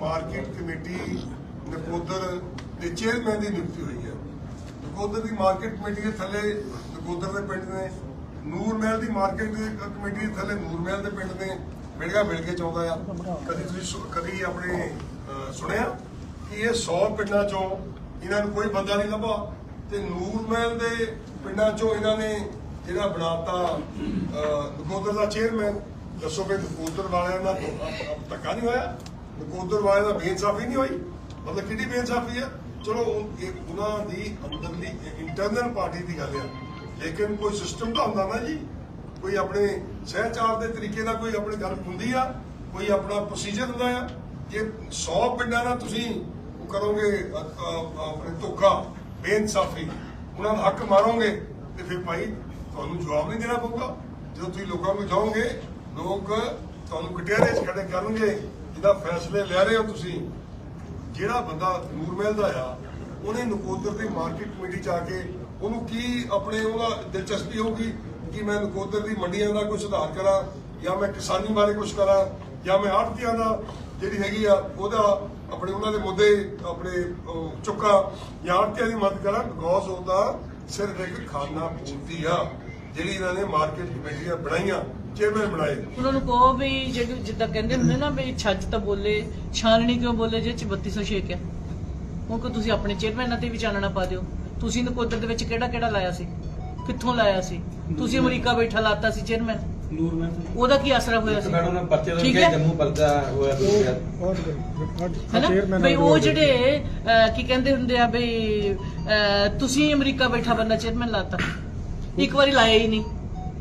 Market committee Nakodar ਦੇ chairman ਦੀ ਨਿਯੁਕਤੀ ਹੋਈ ਹੈ। ਨਕੋਦਰ ਦੀ ਮਾਰਕੀਟ ਕਮੇਟੀ ਦੇ ਥੱਲੇ ਨਕੋਦਰ ਦੇ ਪਿੰਡ ਨੇ, ਨੂਰ ਮਹਿਲ ਦੀ ਮਾਰਕੀਟ ਦੀ ਕਮੇਟੀ ਦੇ ਥੱਲੇ ਨੂਰ ਮਹਿਲ ਦੇ ਪਿੰਡ ਨੇ ਮਿਲਗਾ ਮਿਲ ਕੇ ਚਾਹੁੰਦਾ ਆ। ਕਦੀ ਤੁਸੀਂ ਕਦੀ ਆਪਣੇ ਸੁਣਿਆ ਕਿ ਇਹ 100 ਪਿੰਡਾਂ ਚੋਂ ਇਹਨਾਂ ਨੂੰ ਕੋਈ ਬੰਦਾ ਨਹੀਂ ਲੱਭਾ? ਤੇ ਨੂਰ ਮਹਿਲ ਦੇ ਪਿੰਡਾਂ ਚੋਂ ਇਹਨਾਂ ਨੇ ਜਿਹੜਾ ਬਣਾਤਾ ਨਕੋਦਰ ਦਾ ਚੇਅਰਮੈਨ, ਦੱਸੋ ਕਿ ਨਕੋਦਰ ਵਾਲਿਆਂ ਦਾ ਧੱਕਾ ਨਹੀਂ ਹੋਇਆ? ਨਕੋਦਰ ਵਾਲਿਆਂ ਦਾ ਬੇਇਨਸਾਫੀ ਨਹੀਂ ਹੋਈ? ਮਤਲਬ ਕਿਹਦੀ ਬੇਇਨਸਾਫੀ ਹੈ ਚਲੋ ਉਹਨਾਂ ਦੀ ਅੰਦਰਲੀ ਇੰਟਰਨਲ ਪਾਰਟੀ ਦੀ ਗੱਲ ਆ। ਲੇਕਿਨ ਕੋਈ ਸਿਸਟਮ ਤਾਂ ਹੁੰਦਾ ਨਾ ਜੀ। ਕੋਈ ਆਪਣੇ ਸਹਿਚਾਰ ਦੇ ਤਰੀਕੇ ਨਾਲ ਕੋਈ ਆਪਣੀ ਗੱਲ ਹੁੰਦੀ ਆ, ਕੋਈ ਆਪਣਾ ਪ੍ਰੋਸੀਜਰ ਹੁੰਦਾ ਆ। ਜੇ 100 ਪਿੰਡਾਂ ਨਾਲ ਤੁਸੀਂ ਉਹ ਕਰੋਗੇ ਆਪਣੇ ਧੋਖਾ, ਬੇਇਨਸਾਫੀ, ਉਹਨਾਂ ਦਾ ਹੱਕ ਮਾਰੋਗੇ, ਤੇ ਫਿਰ ਭਾਈ ਤੁਹਾਨੂੰ ਜਵਾਬ ਨਹੀਂ ਦੇਣਾ ਪਊਗਾ। ਜਦੋਂ ਤੁਸੀਂ ਲੋਕਾਂ ਨੂੰ ਜਾਓਗੇ, ਲੋਕ ਤੁਹਾਨੂੰ ਕਟਿਆਰੇ 'ਚ ਖੜੇ ਕਰਨਗੇ ਜਿਹਦਾ ਫੈਸਲੇ ਲੈ ਰਹੇ ਹੋ ਤੁਸੀਂ? ਜਿਹੜਾ ਬੰਦਾ ਨੂਰਮਹਿਲ ਦਾ ਆ ਉਹਨੇ ਨਕੋਦਰ ਦੀ ਮਾਰਕੀਟ ਕਮੇਟੀ ਚ ਆ ਕੇ ਉਹਨੂੰ ਕੀ ਆਪਣੇ ਉਹਦਾ ਦਿਲਚਸਪੀ ਹੋਊਗੀ ਕਿ ਮੈਂ ਨਕੋਦਰ ਦੀ ਮੰਡੀਆਂ ਦਾ ਕੋਈ ਸੁਧਾਰ ਕਰਾਂ ਜਾਂ ਮੈਂ ਕਿਸਾਨੀ ਬਾਰੇ ਕੁਝ ਕਰਾਂ ਜਾਂ ਮੈਂ ਆੜਤੀਆਂ ਦਾ ਜਿਹੜੀ ਹੈਗੀ ਆ ਉਹਦਾ ਆਪਣੇ ਉਹਨਾਂ ਦੇ ਮੁੱਦੇ ਆਪਣੇ ਉਹ, ਚੁੱਕਾਂ ਜਾਂ ਆੜਤੀਆਂ ਦੀ ਮਦਦ ਕਰਾਂ। ਬਿਕੋਜ਼ ਉਹਦਾ ਸਿਰਫ ਇੱਕ ਖਾਨਾ ਪੂਰਤੀ ਆ ਜਿਹੜੀ ਇਹਨਾਂ ਨੇ ਮਾਰਕੀਟ ਕਮੇਟੀਆਂ ਬਣਾਈਆਂ। ਚੇਅਰਮੈਨ ਬਣਾਏ। ਉਹਨਾਂ ਨੂੰ ਕਹੋ ਵੀ ਜਿਹੜੀ ਜਿੱਦਾਂ ਕਹਿੰਦੇ ਹੁੰਦੇ ਨਾ ਵੀ ਛੱਜ ਤਾਂ ਬੋਲੇ ਛਾਨਣੀ ਕਿਉਂ ਬੋਲੇ ਜੇ ਚ 3206 ਹੈ ਹੁਣ ਕੋ ਤੁਸੀਂ ਆਪਣੇ ਚੇਅਰਮੈਨਾਂ ਤੇ ਵੀ ਚਾਨਣਾ ਪਾ ਦਿਓ। ਤੁਸੀਂ ਨਕੋਦਰ ਦੇ ਵਿੱਚ ਕਿਹੜਾ ਕਿਹੜਾ ਲਾਇਆ ਸੀ? ਕਿੱਥੋਂ ਲਾਇਆ ਸੀ? ਤੁਸੀਂ ਅਮਰੀਕਾ ਬੈਠਾ ਲਾਤਾ ਸੀ ਚੇਅਰਮੈਨ ਨੂਰ ਉਹਦਾ ਕੀ ਅਸਰ ਹੋਇਆ ਸੀ? ਮੈਡਮ ਨੇ ਪਰਚੇ ਦਾ ਠੀਕ ਕਿਹਾ ਜੰਮੂ ਪਰਚਾ ਹੋਇਆ ਹੈਨਾ? ਬਈ ਉਹ ਜਿਹੜੇ ਕੀ ਕਹਿੰਦੇ ਹੁੰਦੇ ਆ ਬਈ ਤੁਸੀਂ ਅਮਰੀਕਾ ਬੈਠਾ ਬੰਦਾ ਚੇਅਰਮੈਨ ਲਾਤਾ। ਇੱਕ ਵਾਰੀ ਲਾਇਆ ਹੀ ਨਹੀਂ।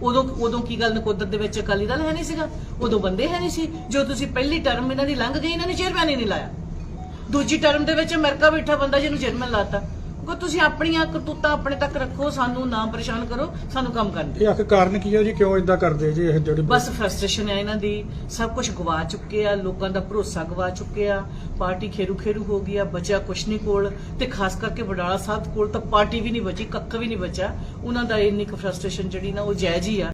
ਉਦੋਂ ਉਦੋਂ ਕੀ ਗੱਲ ਨਕੋਦਰ ਦੇ ਵਿੱਚ ਅਕਾਲੀ ਦਲ ਹੈ ਨਹੀਂ ਸੀਗਾ? ਉਦੋਂ ਬੰਦੇ ਹੈ ਨਹੀਂ ਸੀ। ਜੋ ਤੁਸੀਂ ਪਹਿਲੀ ਟਰਮ ਇਹਨਾਂ ਦੀ ਲੰਘ ਗਈ ਇਹਨਾਂ ਨੇ ਚੇਅਰਮੈਨ ਹੀ ਨਹੀਂ ਲਾਇਆ। ਦੂਜੀ ਟਰਮ ਦੇ ਵਿੱਚ ਅਮਰੀਕਾ ਬੈਠਾ ਬੰਦਾ ਜਿਹਨੂੰ ਚੇਅਰਮੈਨ ਲਾਤਾ। ਕੋ ਤੁਸੀਂ ਆਪਣੀਆਂ ਕਰਤੂਤਾਂ ਆਪਣੇ ਤੱਕ ਰੱਖੋ ਸਾਨੂੰ ਨਾ ਪਰੇਸ਼ਾਨ ਕਰੋ ਸਾਨੂੰ ਕੰਮ ਕਰਨ ਦਿਓ। ਇਹ ਆਖਰ ਕਾਰਨ ਕੀ ਹੈ ਜੀ? ਕਿਉਂ ਇਦਾਂ ਕਰਦੇ ਜੀ ਇਹ ਜਿਹੜੀ ਬਸ ਫਰਸਟ੍ਰੇਸ਼ਨ ਹੈ ਇਹਨਾਂ ਦੀ। ਸਭ ਕੁਝ ਗਵਾ ਚੁੱਕੇ ਆ ਲੋਕਾਂ ਦਾ ਭਰੋਸਾ ਗਵਾ ਚੁੱਕੇ ਆ। ਪਾਰਟੀ ਖੇਰੂ ਖੇਰੂ ਹੋ ਗਈ ਆ ਬਚਿਆ ਕੁਛ ਨਹੀਂ ਕੋਲ। ਤੇ ਖਾਸ ਕਰਕੇ ਵਡਾਲਾ ਸਾਹਿਬ ਕੋਲ ਤਾਂ ਪਾਰਟੀ ਵੀ ਨਹੀਂ ਬਚੀ ਕੱਖ ਵੀ ਨਹੀਂ ਬਚਿਆ। ਉਹਨਾਂ ਦਾ ਇੰਨੀ ਕੁ ਫਰਸਟ੍ਰੇਸ਼ਨ ਜਿਹੜੀ ਨਾ ਉਹ ਜਾਇਜ਼ ਹੀ ਆ।